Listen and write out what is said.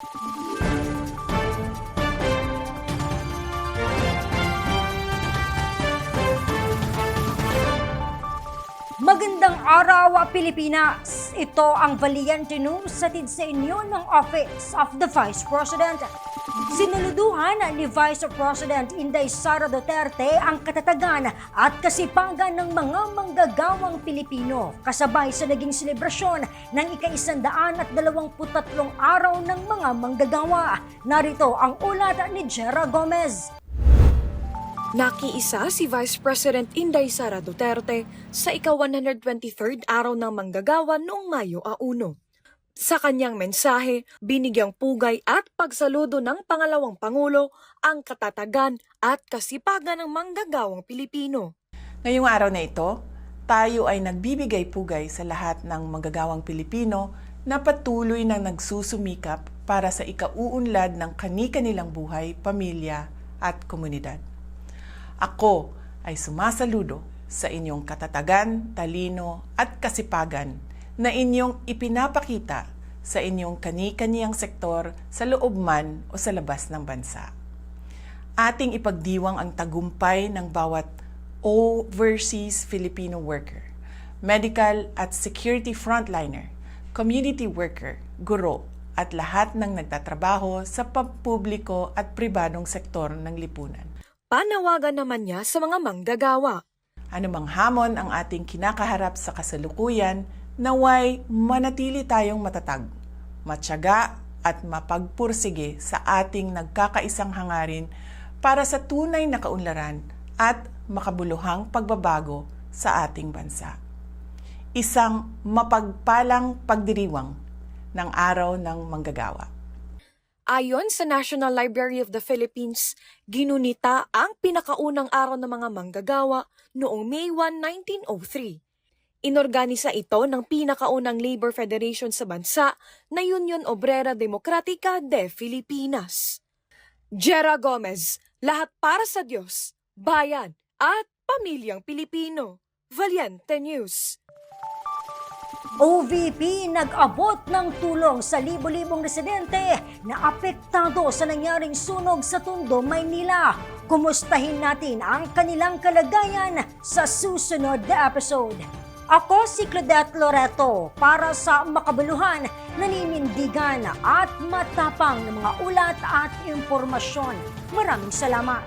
you Magandang araw, Pilipinas! Ito ang Valiente News satid sa inyo ng Office of the Vice President. Sinuluduhan ni Vice President Inday Sara Duterte ang katatagan at kasipagan ng mga manggagawang Pilipino kasabay sa naging selebrasyon ng ika-isandaan at dalawamput tatlong araw ng mga manggagawa. Narito ang ulat ni Jera Gomez. Nakiisa si Vice President Inday Sara Duterte sa ika-123rd araw ng manggagawa noong Mayo a 1. Sa kanyang mensahe, binigyang pugay at pagsaludo ng pangalawang Pangulo ang katatagan at kasipagan ng manggagawang Pilipino. Ngayong araw na ito, tayo ay nagbibigay pugay sa lahat ng manggagawang Pilipino na patuloy na nagsusumikap para sa ikauunlad ng kani-kanilang buhay, pamilya at komunidad. Ako ay sumasaludo sa inyong katatagan, talino at kasipagan na inyong ipinapakita sa inyong kani-kaniyang sektor sa loob man o sa labas ng bansa. Ating ipagdiwang ang tagumpay ng bawat overseas Filipino worker, medical at security frontliner, community worker, guro, at lahat ng nagtatrabaho sa pampubliko at pribadong sektor ng lipunan. Panawagan naman niya sa mga manggagawa. Anumang hamon ang ating kinakaharap sa kasalukuyan, naway manatili tayong matatag, matyaga at mapagpursige sa ating nagkakaisang hangarin para sa tunay na kaunlaran at makabuluhang pagbabago sa ating bansa. Isang mapagpalang pagdiriwang ng araw ng manggagawa. Ayon sa National Library of the Philippines, ginunita ang pinakaunang araw ng mga manggagawa noong May 1, 1903. Inorganisa ito ng pinakaunang labor federation sa bansa na Union Obrera Democratica de Filipinas. Jera Gomez, lahat para sa Diyos, bayan at pamilyang Pilipino. Valiente News. OVP nag-abot ng tulong sa libo-libong residente na apektado sa nangyaring sunog sa Tondo, Maynila. Kumustahin natin ang kanilang kalagayan sa susunod na episode. Ako si Claudette Loreto para sa makabuluhan, naninindigan at matapang ng mga ulat at impormasyon. Maraming salamat.